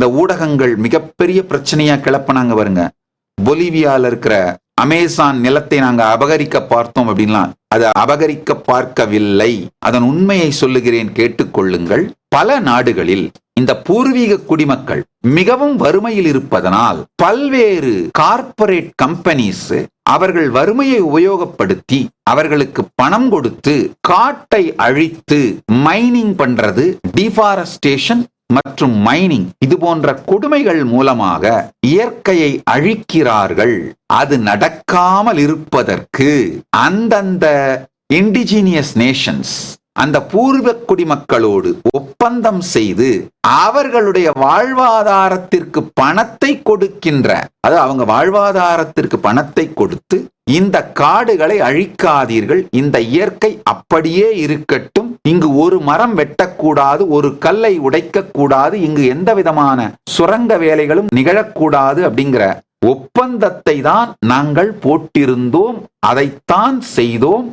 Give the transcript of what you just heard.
இந்த ஊடகங்கள் மிகப்பெரிய பிரச்சனையா கிளப்பினாங்க பாருங்க. பொலிவியால இருக்கிற அமேசான் நிலத்தை நாங்க அபகரிக்க பார்த்தோம் அப்படின்லாம் அது அபகரிக்க பார்க்கவில்லை. அதன் உண்மையை சொல்லுகிறேன் கேட்டுக்கொள்ளுங்கள் பல நாடுகளில் இந்த பூர்வீக குடிமக்கள் மிகவும் வறுமையில் இருப்பதனால் பல்வேறு கார்ப்பரேட் கம்பெனிஸ் அவர்கள் வறுமையை உபயோகப்படுத்தி அவர்களுக்கு பணம் கொடுத்து காட்டை அழித்து மைனிங் பண்றது டிஃபாரஸ்டேஷன் மற்றும் மைனிங் இது போன்ற கொடுமைகள் மூலமாக இயற்கையை அழிக்கிறார்கள். அது நடக்காமல் இருப்பதற்கு அந்தந்த இண்டிஜினியஸ் நேஷன்ஸ் அந்த பூர்வ குடிமக்களோடு ஒப்பந்தம் செய்து அவர்களுடைய வாழ்வாதாரத்திற்கு பணத்தை கொடுக்கின்ற அது அவங்க வாழ்வாதாரத்திற்கு பணத்தை கொடுத்து இந்த காடுகளை அழிக்காதீர்கள். இந்த இயற்கை அப்படியே இருக்கட்டும். இங்கு ஒரு மரம் வெட்டக்கூடாது ஒரு கல்லை உடைக்க கூடாது இங்கு எந்த விதமான சுரங்க வேலைகளும் நிகழக்கூடாது அப்படிங்கிற ஒப்பந்தத்தை தான் நாங்கள் போட்டிருந்தோம் அதைத்தான் செய்தோம்.